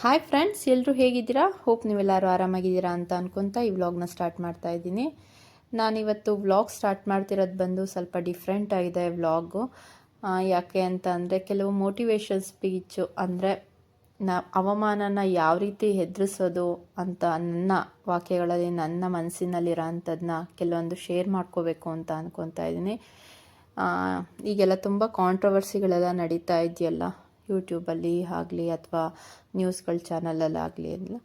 Hi friends ಎಲ್ಲರೂ ಹೇಗಿದ್ದೀರಾ? Hope ನೀವೆಲ್ಲರೂ ಆರಾಮಾಗಿದ್ದೀರಾ ಅಂತ ಅನ್ಕೊತಾ ಈ ವ್ಲಾಗ್ನ ಸ್ಟಾರ್ಟ್ ಮಾಡ್ತಾ ಇದ್ದೀನಿ. ನಾನಿವತ್ತು ವ್ಲಾಗ್ ಸ್ಟಾರ್ಟ್ ಮಾಡ್ತಿರೋದು ಬಂದು ಸ್ವಲ್ಪ ಡಿಫ್ರೆಂಟ್ ಆಗಿದೆ ವ್ಲಾಗು ಯಾಕೆ ಅಂತ ಅಂದರೆ ಕೆಲವು ಮೋಟಿವೇಶನ್ ಸ್ಪೀಚು ಅಂದರೆ ನಾ, ಅವಮಾನನ ಯಾವ ರೀತಿ ಹೆದರಿಸೋದು ಅಂತ ನನ್ನ ವಾಕ್ಯಗಳಲ್ಲಿ, ನನ್ನ ಮನಸ್ಸಿನಲ್ಲಿರೋ ಅಂಥದ್ದನ್ನ ಕೆಲವೊಂದು ಶೇರ್ ಮಾಡ್ಕೋಬೇಕು ಅಂತ ಅಂದ್ಕೊತಾ ಇದ್ದೀನಿ. ಈಗೆಲ್ಲ ತುಂಬ ಕಾಂಟ್ರವರ್ಸಿಗಳೆಲ್ಲ ನಡೀತಾ ಇದೆಯಲ್ಲ. ಯೂಟ್ಯೂಬಲ್ಲಿ ಆಗಲಿ ಅಥವಾ ನ್ಯೂಸ್ಗಳ ಚಾನಲಲ್ಲಾಗಲಿ ಎಲ್ಲ,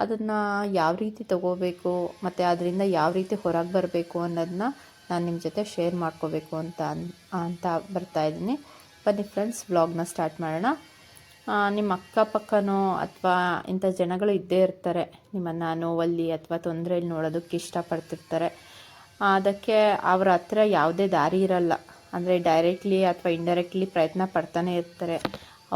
ಅದನ್ನು ಯಾವ ರೀತಿ ತಗೋಬೇಕು ಮತ್ತು ಅದರಿಂದ ಯಾವ ರೀತಿ ಹೊರಗೆ ಬರಬೇಕು ಅನ್ನೋದನ್ನ ನಾನು ನಿಮ್ಮ ಜೊತೆ ಶೇರ್ ಮಾಡ್ಕೋಬೇಕು ಅಂತ ಅಂತ ಬರ್ತಾ ಇದ್ದೀನಿ. ಬನ್ನಿ ಫ್ರೆಂಡ್ಸ್ ವ್ಲಾಗ್ನ ಸ್ಟಾರ್ಟ್ ಮಾಡೋಣ. ನಿಮ್ಮ ಅಕ್ಕಪಕ್ಕನೋ ಅಥವಾ ಇಂಥ ಜನಗಳು ಇದ್ದೇ ಇರ್ತಾರೆ, ನಿಮ್ಮನ್ನು ನೋವಲ್ಲಿ ಅಥವಾ ತೊಂದರೆಯಲ್ಲಿ ನೋಡೋದಕ್ಕೆ ಇಷ್ಟಪಡ್ತಿರ್ತಾರೆ. ಅದಕ್ಕೆ ಅವರ ಹತ್ರ ಯಾವುದೇ ದಾರಿ ಇರಲ್ಲ. ಅಂದರೆ ಡೈರೆಕ್ಟ್ಲಿ ಅಥವಾ ಇಂಡೈರೆಕ್ಟ್ಲಿ ಪ್ರಯತ್ನ ಪಡ್ತಾನೆ ಇರ್ತಾರೆ.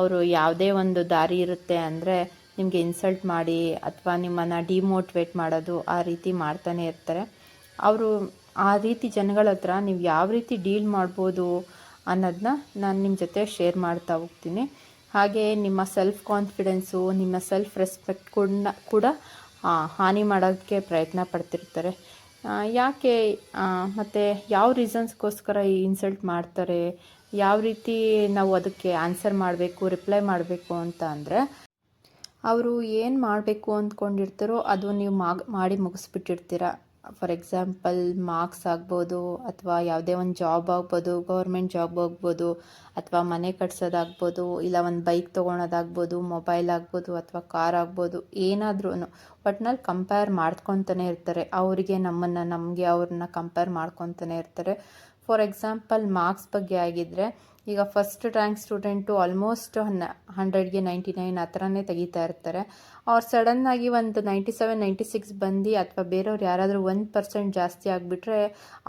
ಅವರು ಯಾವುದೇ ಒಂದು ದಾರಿ ಇರುತ್ತೆ ಅಂದರೆ ನಿಮಗೆ ಇನ್ಸಲ್ಟ್ ಮಾಡಿ ಅಥವಾ ನಿಮ್ಮನ್ನು ಡಿಮೋಟಿವೇಟ್ ಮಾಡೋದು ಆ ರೀತಿ ಮಾಡ್ತಾನೆ ಇರ್ತಾರೆ. ಅವರು ಆ ರೀತಿ ಜನಗಳ ಹತ್ರ ನೀವು ಯಾವ ರೀತಿ ಡೀಲ್ ಮಾಡ್ಬೋದು ಅನ್ನೋದನ್ನ ನಾನು ನಿಮ್ಮ ಜೊತೆ ಶೇರ್ ಮಾಡ್ತಾ ಹೋಗ್ತೀನಿ. ಹಾಗೆ ನಿಮ್ಮ ಸೆಲ್ಫ್ ಕಾನ್ಫಿಡೆನ್ಸು ನಿಮ್ಮ ಸೆಲ್ಫ್ ರೆಸ್ಪೆಕ್ಟ್ ಕೂಡ ಕೂಡ ಹಾನಿ ಮಾಡೋಕ್ಕೆ ಪ್ರಯತ್ನ ಪಡ್ತಿರ್ತಾರೆ. ಯಾಕೆ ಮತ್ತು ಯಾವ ರೀಸನ್ಸ್ಗೋಸ್ಕರ ಈ ಇನ್ಸಲ್ಟ್ ಮಾಡ್ತಾರೆ? ಯಾವ ರೀತಿ ನಾವು ಅದಕ್ಕೆ ಆನ್ಸರ್ ಮಾಡಬೇಕು ರಿಪ್ಲೈ ಮಾಡಬೇಕು ಅಂತ ಅಂದರೆ, ಅವರು ಏನು ಮಾಡಬೇಕು ಅಂದ್ಕೊಂಡಿರ್ತಾರೋ ಅದು ನೀವು ಮಾಡಿ ಮುಗಿಸ್ಬಿಟ್ಟಿರ್ತೀರ. ಫಾರ್ ಎಕ್ಸಾಂಪಲ್ ಮಾರ್ಕ್ಸ್ ಆಗ್ಬೋದು, ಅಥವಾ ಯಾವುದೇ ಒಂದು ಜಾಬ್ ಆಗ್ಬೋದು ಗೌರ್ಮೆಂಟ್ ಜಾಬ್ ಆಗ್ಬೋದು, ಅಥವಾ ಮನೆ ಕಟ್ಸೋದಾಗ್ಬೋದು, ಇಲ್ಲ ಒಂದು ಬೈಕ್ ತೊಗೊಳೋದಾಗ್ಬೋದು ಮೊಬೈಲ್ ಆಗ್ಬೋದು, ಅಥವಾ ಕಾರ್ ಆಗ್ಬೋದು ಏನಾದ್ರೂ ಒಟ್ನಲ್ಲಿ ಕಂಪೇರ್ ಮಾಡ್ಕೊತಾನೆ ಇರ್ತಾರೆ. ಅವರಿಗೆ ನಮ್ಮನ್ನು, ನಮಗೆ ಅವ್ರನ್ನ ಕಂಪೇರ್ ಮಾಡ್ಕೊತಾನೆ ಇರ್ತಾರೆ. ಫಾರ್ ಎಕ್ಸಾಂಪಲ್ ಮಾರ್ಕ್ಸ್ ಬಗ್ಗೆ ಆಗಿದ್ದರೆ ಈಗ ಫಸ್ಟ್ ರ್ಯಾಂಕ್ ಸ್ಟೂಡೆಂಟು ಆಲ್ಮೋಸ್ಟ್ ಹಂಡ್ರೆಡ್ಗೆ ನೈಂಟಿ ನೈನ್ ಆ ಥರನೇ ತೆಗಿತಾ ಇರ್ತಾರೆ. ಅವ್ರು ಸಡನ್ನಾಗಿ ಒಂದು ನೈಂಟಿ ಸೆವೆನ್ ನೈಂಟಿ ಸಿಕ್ಸ್ ಬಂದು ಅಥವಾ ಬೇರೆಯವ್ರು ಯಾರಾದರೂ ಒಂದು ಪರ್ಸೆಂಟ್ ಜಾಸ್ತಿ ಆಗಿಬಿಟ್ರೆ,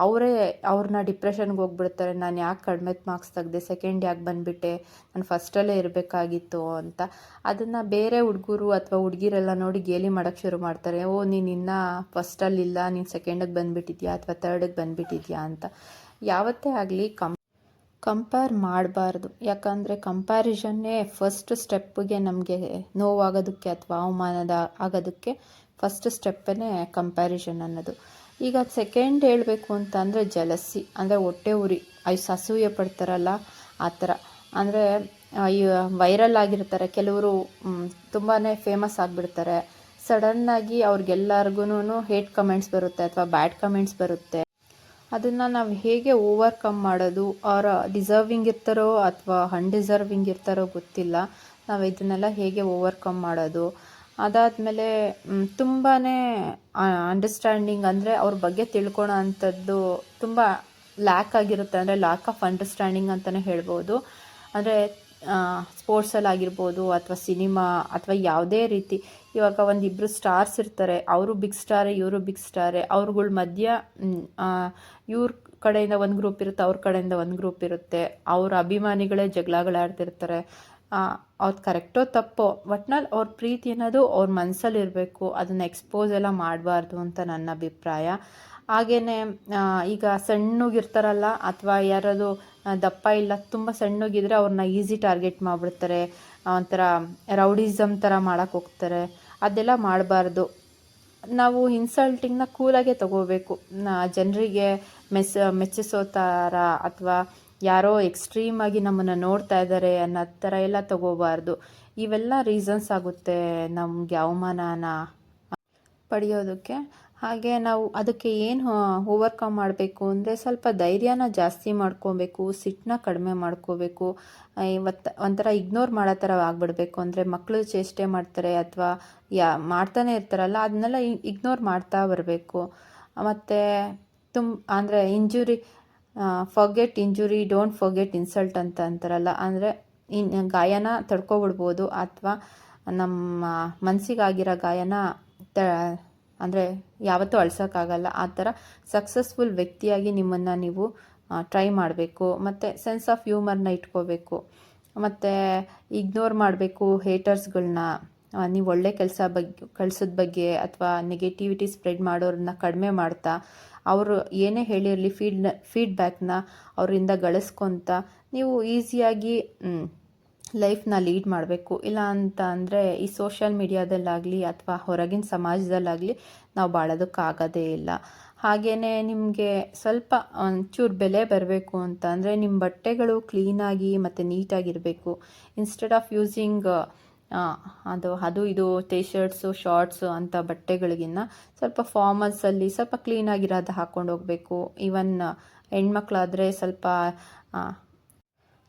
ಅವರೇ ಅವ್ರನ್ನ ಡಿಪ್ರೆಷನ್ಗೆ ಹೋಗ್ಬಿಡ್ತಾರೆ. ನಾನು ಯಾಕೆ ಕಡಿಮೆ ಮಾರ್ಕ್ಸ್ ತೆಗೆದೆ? ಸೆಕೆಂಡ್ ಯಾಕೆ ಬಂದುಬಿಟ್ಟೆ? ನಾನು ಫಸ್ಟಲ್ಲೇ ಇರಬೇಕಾಗಿತ್ತು ಅಂತ. ಅದನ್ನು ಬೇರೆ ಹುಡುಗರು ಅಥವಾ ಹುಡುಗಿರೆಲ್ಲ ನೋಡಿ ಗೇಲಿ ಮಾಡೋಕ್ಕೆ ಶುರು ಮಾಡ್ತಾರೆ. ಓ, ನೀನು ಇನ್ನೂ ಫಸ್ಟಲ್ಲಿಲ್ಲ ನೀನು ಸೆಕೆಂಡಿಗೆ ಬಂದುಬಿಟ್ಟಿದ್ಯಾ ಅಥವಾ ತರ್ಡಿಗೆ ಬಂದುಬಿಟ್ಟಿದ್ಯಾ ಅಂತ. ಯಾವತ್ತೇ ಆಗಲಿ ಕಂ ಕಂಪೇರ್ ಮಾಡಬಾರ್ದು. ಯಾಕಂದರೆ ಕಂಪ್ಯಾರಿಷನ್ನೇ ಫಸ್ಟ್ ಸ್ಟೆಪ್ಪಿಗೆ ನಮಗೆ ನೋವಾಗೋದಕ್ಕೆ ಅಥವಾ ಅವಮಾನದ ಆಗೋದಕ್ಕೆ ಫಸ್ಟ್ ಸ್ಟೆಪ್ಪೇ ಕಂಪ್ಯಾರಿಸನ್ ಅನ್ನೋದು. ಈಗ ಸೆಕೆಂಡ್ ಹೇಳಬೇಕು ಅಂತ ಅಂದರೆ ಜಲಸಿ ಅಂದರೆ ಹೊಟ್ಟೆ ಉರಿ. ಐಸ್ ಅಸೂಯೆ ಪಡ್ತಾರಲ್ಲ, ಆ ಥರ. ಅಂದರೆ ವೈರಲ್ ಆಗಿರ್ತಾರೆ. ಕೆಲವರು ತುಂಬಾ ಫೇಮಸ್ ಆಗಿಬಿಡ್ತಾರೆ. ಸಡನ್ನಾಗಿ ಅವ್ರಿಗೆಲ್ಲರಿಗೂ ಹೇಟ್ ಕಮೆಂಟ್ಸ್ ಬರುತ್ತೆ ಅಥವಾ ಬ್ಯಾಡ್ ಕಮೆಂಟ್ಸ್ ಬರುತ್ತೆ. ಅದನ್ನು ನಾವು ಹೇಗೆ ಓವರ್ಕಮ್ ಮಾಡೋದು? ಅವರ ಡಿಸರ್ವಿಂಗ್ ಇರ್ತಾರೋ ಅಥವಾ ಅನ್ಡಿಸರ್ವಿಂಗ್ ಇರ್ತಾರೋ ಗೊತ್ತಿಲ್ಲ. ನಾವು ಇದನ್ನೆಲ್ಲ ಹೇಗೆ ಓವರ್ಕಮ್ ಮಾಡೋದು? ಅದಾದಮೇಲೆ ತುಂಬಾ ಅಂಡರ್ಸ್ಟ್ಯಾಂಡಿಂಗ್ ಅಂದರೆ ಅವ್ರ ಬಗ್ಗೆ ತಿಳ್ಕೊಳೋ ಅಂಥದ್ದು ತುಂಬ ಲ್ಯಾಕ್ ಆಗಿರುತ್ತೆ. ಅಂದರೆ ಲ್ಯಾಕ್ ಆಫ್ ಅಂಡರ್ಸ್ಟ್ಯಾಂಡಿಂಗ್ ಅಂತಲೇ ಹೇಳ್ಬೋದು. ಅಂದರೆ ಸ್ಪೋರ್ಟ್ಸಲ್ಲಿ ಆಗಿರ್ಬೋದು ಅಥವಾ ಸಿನಿಮಾ ಅಥವಾ ಯಾವುದೇ ರೀತಿ. ಇವಾಗ ಒಂದಿಬ್ಬರು ಸ್ಟಾರ್ಸ್ ಇರ್ತಾರೆ. ಅವರು ಬಿಗ್ ಸ್ಟಾರೇ ಇವರು ಬಿಗ್ ಸ್ಟಾರೇ ಅವ್ರುಗಳ ಮಧ್ಯ ಇವ್ರ ಕಡೆಯಿಂದ ಒಂದು ಗ್ರೂಪ್ ಇರುತ್ತೆ, ಅವ್ರ ಕಡೆಯಿಂದ ಒಂದು ಗ್ರೂಪ್ ಇರುತ್ತೆ. ಅವ್ರ ಅಭಿಮಾನಿಗಳೇ ಜಗಳಗಳಾಡ್ತಿರ್ತಾರೆ ಅವ್ರು ಕರೆಕ್ಟೋ ತಪ್ಪೋ ಒಟ್ನಲ್ಲಿ ಅವ್ರ ಪ್ರೀತಿ ಅನ್ನೋದು ಅವ್ರ ಮನಸ್ಸಲ್ಲಿ ಇರಬೇಕು. ಅದನ್ನು ಎಕ್ಸ್ಪೋಸ್ ಎಲ್ಲ ಮಾಡಬಾರ್ದು ಅಂತ ನನ್ನ ಅಭಿಪ್ರಾಯ. ಹಾಗೆಯೇ ಈಗ ಸಣ್ಣಗಿರ್ತಾರಲ್ಲ, ಅಥವಾ ಯಾರಾದ್ರು ದಪ್ಪ ಇಲ್ಲ, ತುಂಬ ಸಣ್ಣಗಿದ್ರೆ ಅವ್ರನ್ನ ಈಸಿ ಟಾರ್ಗೆಟ್ ಮಾಡಿಬಿಡ್ತಾರೆ. ಒಂಥರ ರೌಡಿಸಮ್ ಥರ ಮಾಡೋಕ್ಕೆ ಹೋಗ್ತಾರೆ. ಅದೆಲ್ಲ ಮಾಡಬಾರ್ದು. ನಾವು ಇನ್ಸಲ್ಟಿಂಗ್ನ ಕೂಲಾಗೆ ತಗೋಬೇಕು. ಜನರಿಗೆ ಮೆಸ್, ಮೆಚ್ಚಿಸೋ ಥರ ಅಥವಾ ಯಾರೋ ಎಕ್ಸ್ಟ್ರೀಮ್ ಆಗಿ ನಮ್ಮನ್ನು ನೋಡ್ತಾ ಇದ್ದಾರೆ ಅನ್ನೋ ಥರ ಎಲ್ಲ ತಗೋಬಾರ್ದು. ಇವೆಲ್ಲ ರೀಸನ್ಸ್ ಆಗುತ್ತೆ ನಮಗೆ ಅವಮಾನನ ಪಡೆಯೋದಕ್ಕೆ. ಹಾಗೆ ನಾವು ಅದಕ್ಕೆ ಏನು ಓವರ್ಕಮ್ ಮಾಡಬೇಕು ಅಂದರೆ ಸ್ವಲ್ಪ ಧೈರ್ಯನ ಜಾಸ್ತಿ ಮಾಡ್ಕೋಬೇಕು, ಸಿಟ್ಟನ್ನ ಕಡಿಮೆ ಮಾಡ್ಕೋಬೇಕು. ಇವತ್ತು ಒಂಥರ ಇಗ್ನೋರ್ ಮಾಡೋ ಥರ ಆಗ್ಬಿಡ್ಬೇಕು ಅಂದರೆ ಮಕ್ಕಳು ಚೇಷ್ಟೆ ಮಾಡ್ತಾರೆ ಅಥವಾ ಯಾ, ಮಾಡ್ತಾನೆ ಇರ್ತಾರಲ್ಲ, ಅದನ್ನೆಲ್ಲ ಇಗ್ನೋರ್ ಮಾಡ್ತಾ ಬರಬೇಕು. ಮತ್ತು ತುಂಬ ಅಂದರೆ injury forget injury don't forget insult ಅಂತ ಅಂತಾರಲ್ಲ, ಅಂದರೆ ಇನ್, ಗಾಯನ ತಡ್ಕೊಬಿಡ್ಬೋದು ಅಥವಾ ನಮ್ಮ ಮನಸ್ಸಿಗಾಗಿರೋ ಗಾಯನ ತ ಅಂದರೆ ಯಾವತ್ತೂ ಅಳ್ಸೋಕ್ಕಾಗಲ್ಲ. ಆ ಥರ ಸಕ್ಸಸ್ಫುಲ್ ವ್ಯಕ್ತಿಯಾಗಿ ನಿಮ್ಮನ್ನು ನೀವು ಟ್ರೈ ಮಾಡಬೇಕು. ಮತ್ತು ಸೆನ್ಸ್ ಆಫ್ ಹ್ಯೂಮರ್ನ ಇಟ್ಕೋಬೇಕು. ಮತ್ತು ಇಗ್ನೋರ್ ಮಾಡಬೇಕು ಹೇಟರ್ಸ್ಗಳನ್ನ ನೀವು ಒಳ್ಳೆ ಕೆಲಸ ಬಗ್ಗೆ ಕಳ್ಸೋದ ಬಗ್ಗೆ ಅಥವಾ ನೆಗೆಟಿವಿಟಿ ಸ್ಪ್ರೆಡ್ ಮಾಡೋರನ್ನ ಕಡಿಮೆ ಮಾಡ್ತಾ, ಅವರು ಏನೇ ಹೇಳಿರಲಿ ಫೀಡ್ ಫೀಡ್ಬ್ಯಾಕ್ನ ಅವರಿಂದ ಗಳಿಸ್ಕೊತ, ನೀವು ಈಸಿಯಾಗಿ ಲೈಫ್ನ ಲೀಡ್ ಮಾಡಬೇಕು. ಇಲ್ಲ ಅಂತ ಅಂದರೆ ಈ ಸೋಷಿಯಲ್ ಮೀಡಿಯಾದಲ್ಲಾಗಲಿ ಅಥವಾ ಹೊರಗಿನ ಸಮಾಜದಲ್ಲಾಗಲಿ ನಾವು ಬಾಳೋದಕ್ಕಾಗೋದೇ ಇಲ್ಲ. ಹಾಗೆಯೇ ನಿಮಗೆ ಸ್ವಲ್ಪ ಒಂಚೂರು ಬೆಲೆ ಬರಬೇಕು ಅಂತ ಅಂದರೆ ನಿಮ್ಮ ಬಟ್ಟೆಗಳು ಕ್ಲೀನಾಗಿ ಮತ್ತು ನೀಟಾಗಿರಬೇಕು ಇನ್ಸ್ಟೆಡ್ ಆಫ್ ಯೂಸಿಂಗ್ ಅದು ಅದು, ಇದು ಟೀ ಶರ್ಟ್ಸು ಶಾರ್ಟ್ಸು ಅಂತ ಬಟ್ಟೆಗಳಿಗಿನ್ನ ಸ್ವಲ್ಪ ಫಾರ್ಮಲ್ಸಲ್ಲಿ ಸ್ವಲ್ಪ ಕ್ಲೀನಾಗಿರೋದು ಹಾಕ್ಕೊಂಡು ಹೋಗಬೇಕು. ಈವನ್ ಹೆಣ್ಮಕ್ಳಾದರೆ ಸ್ವಲ್ಪ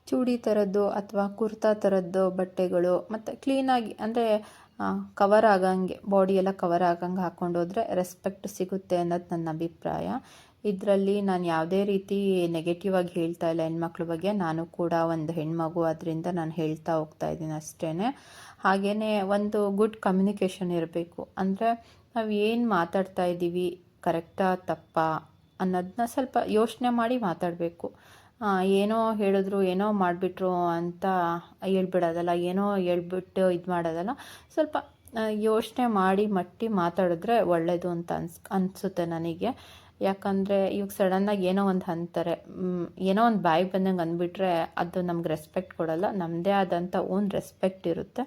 ಚೂಡಿ ಥರದ್ದು ಅಥವಾ ಕುರ್ತಾ ಥರದ್ದು ಬಟ್ಟೆಗಳು ಮತ್ತು ಕ್ಲೀನಾಗಿ ಅಂದರೆ ಕವರ್ ಆಗಂಗೆ ಬಾಡಿ ಎಲ್ಲ ಕವರ್ ಆಗಂಗೆ ಹಾಕ್ಕೊಂಡು ಹೋದರೆ ರೆಸ್ಪೆಕ್ಟ್ ಸಿಗುತ್ತೆ ಅನ್ನೋದು ನನ್ನ ಅಭಿಪ್ರಾಯ. ಇದರಲ್ಲಿ ನಾನು ಯಾವುದೇ ರೀತಿ ನೆಗೆಟಿವ್ ಆಗಿ ಹೇಳ್ತಾ ಇಲ್ಲ ಹೆಣ್ಮಕ್ಳ ಬಗ್ಗೆ. ನಾನು ಕೂಡ ಒಂದು ಹೆಣ್ಮಗು ಅದರಿಂದ ನಾನು ಹೇಳ್ತಾ ಹೋಗ್ತಾ ಇದ್ದೀನಿ ಅಷ್ಟೇ ಹಾಗೆಯೇ ಒಂದು ಗುಡ್ ಕಮ್ಯುನಿಕೇಷನ್ ಇರಬೇಕು. ಅಂದರೆ ನಾವು ಏನು ಮಾತಾಡ್ತಾ ಇದ್ದೀವಿ ಕರೆಕ್ಟಾ ತಪ್ಪಾ ಅನ್ನೋದನ್ನ ಸ್ವಲ್ಪ ಯೋಚನೆ ಮಾಡಿ ಮಾತಾಡಬೇಕು. ಏನೋ ಹೇಳಿದ್ರು, ಏನೋ ಮಾಡಿಬಿಟ್ರು ಅಂತ ಹೇಳ್ಬಿಡೋದಲ್ಲ, ಏನೋ ಹೇಳ್ಬಿಟ್ಟು ಇದು ಮಾಡೋದಲ್ಲ. ಸ್ವಲ್ಪ ಯೋಚನೆ ಮಾಡಿ, ಮಟ್ಟಿ ಮಾತಾಡಿದ್ರೆ ಒಳ್ಳೆಯದು ಅಂತ ಅನ್ಸ್, ಅನಿಸುತ್ತೆ ನನಗೆ. ಯಾಕಂದರೆ ಇವಾಗ ಸಡನ್ನಾಗಿ ಏನೋ ಒಂದು ಅಂತಾರೆ ಏನೋ ಒಂದು ಬಾಯಿ ಬಂದಂಗೆ ಅಂದ್ಬಿಟ್ರೆ ಅದು ನಮ್ಗೆ ರೆಸ್ಪೆಕ್ಟ್ ಕೊಡಲ್ಲ ನಮ್ಮದೇ ಆದಂಥ ಓನ್ ರೆಸ್ಪೆಕ್ಟ್ ಇರುತ್ತೆ.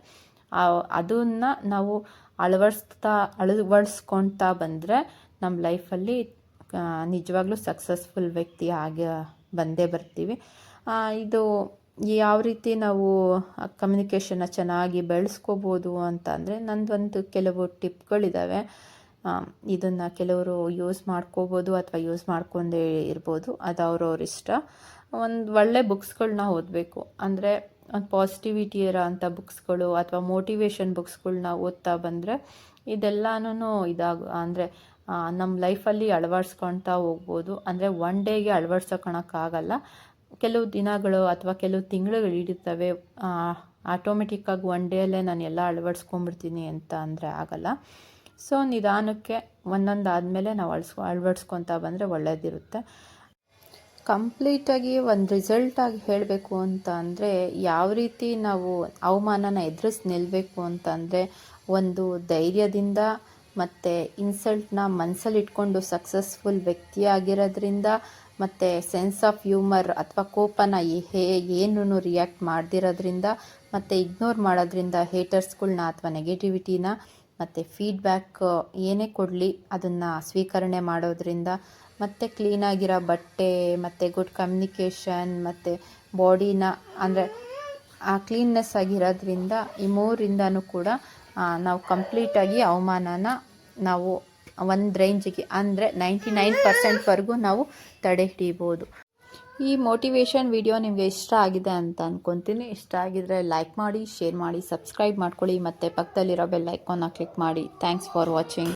ಅದನ್ನು ನಾವು ಅಳವಡಿಸ್ತಾ ಅಳವಡಿಸ್ಕೊಳ್ತಾ ಬಂದರೆ ನಮ್ಮ ಲೈಫಲ್ಲಿ ನಿಜವಾಗ್ಲೂ ಸಕ್ಸಸ್ಫುಲ್ ವ್ಯಕ್ತಿ ಆಗಿ ಬಂದೇ ಬರ್ತೀವಿ. ಇದು ಯಾವ ರೀತಿ ನಾವು ಕಮ್ಯುನಿಕೇಷನ್ನ ಚೆನ್ನಾಗಿ ಬೆಳೆಸ್ಕೋಬೋದು ಅಂತ ಅಂದರೆ ನಂದೊಂದು ಕೆಲವು ಟಿಪ್ಗಳಿದ್ದಾವೆ ಇದನ್ನು ಕೆಲವರು ಯೂಸ್ ಮಾಡ್ಕೋಬೋದು ಅಥವಾ ಯೂಸ್ ಮಾಡ್ಕೊಂಡೇ ಇರ್ಬೋದು. ಅದು ಅವ್ರವ್ರ ಇಷ್ಟ. ಒಂದು ಒಳ್ಳೆ ಬುಕ್ಸ್ಗಳನ್ನ ಓದಬೇಕು. ಅಂದರೆ ಒಂದು ಪಾಸಿಟಿವಿಟಿ ಇರೋ ಅಂಥ ಬುಕ್ಸ್ಗಳು ಅಥವಾ ಮೋಟಿವೇಶನ್ ಬುಕ್ಸ್ಗಳನ್ನ ಓದ್ತಾ ಬಂದರೆ ಇದೆಲ್ಲನೂ ಇದಾಗ, ಅಂದರೆ ನಮ್ಮ ಲೈಫಲ್ಲಿ ಅಳವಡಿಸ್ಕೊಳ್ತಾ ಹೋಗ್ಬೋದು. ಅಂದರೆ ಒನ್ ಡೇಗೆ ಅಳವಡಿಸ್ಕೊಳಕ್ಕಾಗಲ್ಲ ಕೆಲವು ದಿನಗಳು ಅಥವಾ ಕೆಲವು ತಿಂಗಳುಗಳು ಹಿಡಿತವೆ. ಆಟೋಮೆಟಿಕ್ಕಾಗಿ ಒನ್ ಡೇಯಲ್ಲೇ ನಾನು ಎಲ್ಲ ಅಳವಡಿಸ್ಕೊಂಬಿಡ್ತೀನಿ ಅಂತ ಅಂದರೆ ಆಗಲ್ಲ. ಸೊ ನಿಧಾನಕ್ಕೆ ಒಂದೊಂದು ಆದಮೇಲೆ ನಾವು ಅಳ್ಸ್ಕೊ ಅಳವಡಿಸ್ಕೊತಾ ಬಂದರೆ ಒಳ್ಳೆಯದಿರುತ್ತೆ ಕಂಪ್ಲೀಟಾಗಿ ಒಂದು ರಿಸಲ್ಟಾಗಿ ಹೇಳಬೇಕು ಅಂತ ಅಂದರೆ ಯಾವ ರೀತಿ ನಾವು ಅವಮಾನನ ಎದುರಿಸಿ ನಿಲ್ಲಬೇಕು ಅಂತ ಅಂದರೆ ಒಂದು ಧೈರ್ಯದಿಂದ ಮತ್ತು ಇನ್ಸಲ್ಟ್ನ ಮನಸ್ಸಲ್ಲಿ ಇಟ್ಕೊಂಡು ಸಕ್ಸಸ್ಫುಲ್ ವ್ಯಕ್ತಿಯಾಗಿರೋದ್ರಿಂದ ಮತ್ತು ಸೆನ್ಸ್ ಆಫ್ ಹ್ಯೂಮರ್ ಅಥವಾ ಕೋಪನ ಹೇ ಏನೂ ರಿಯಾಕ್ಟ್ ಮಾಡ್ದಿರೋದ್ರಿಂದ ಮತ್ತು ಇಗ್ನೋರ್ ಮಾಡೋದ್ರಿಂದ ಹೇಟರ್ಸ್ಗಳನ್ನ ಅಥವಾ ನೆಗೆಟಿವಿಟಿನ ಮತ್ತು ಫೀಡ್ಬ್ಯಾಕ್ ಏನೇ ಕೊಡಲಿ ಅದನ್ನು ಸ್ವೀಕರಣೆ ಮಾಡೋದ್ರಿಂದ ಮತ್ತು ಕ್ಲೀನಾಗಿರೋ ಬಟ್ಟೆ ಮತ್ತು ಗುಡ್ ಕಮ್ಯುನಿಕೇಷನ್ ಮತ್ತು ಬಾಡಿನ ಅಂದರೆ ಆ ಕ್ಲೀನ್ನೆಸ್ ಆಗಿರೋದ್ರಿಂದ ಈ ಮೂರಿಂದನೂ ಕೂಡ ನಾವು ಕಂಪ್ಲೀಟಾಗಿ ಅವಮಾನನ ನಾವು ಒಂದು ರೇಂಜಿಗೆ ಅಂದರೆ ನೈಂಟಿ ನೈನ್ ಪರ್ಸೆಂಟ್ವರೆಗೂ ನಾವು ತಡೆ ಹಿಡಿಬೋದು. ಈ ಮೋಟಿವೇಶನ್ ವಿಡಿಯೋ ನಿಮಗೆ ಇಷ್ಟ ಆಗಿದೆ ಅಂತ ಅಂದ್ಕೊತೀನಿ ಇಷ್ಟ ಆಗಿದ್ರೆ ಲೈಕ್ ಮಾಡಿ ಶೇರ್ ಮಾಡಿ ಸಬ್ಸ್ಕ್ರೈಬ್ ಮಾಡ್ಕೊಳ್ಳಿ. ಮತ್ತು ಪಕ್ಕದಲ್ಲಿರೋ ಬೆಲ್ ಐಕಾನ್ನ ಕ್ಲಿಕ್ ಮಾಡಿ. Thanks for watching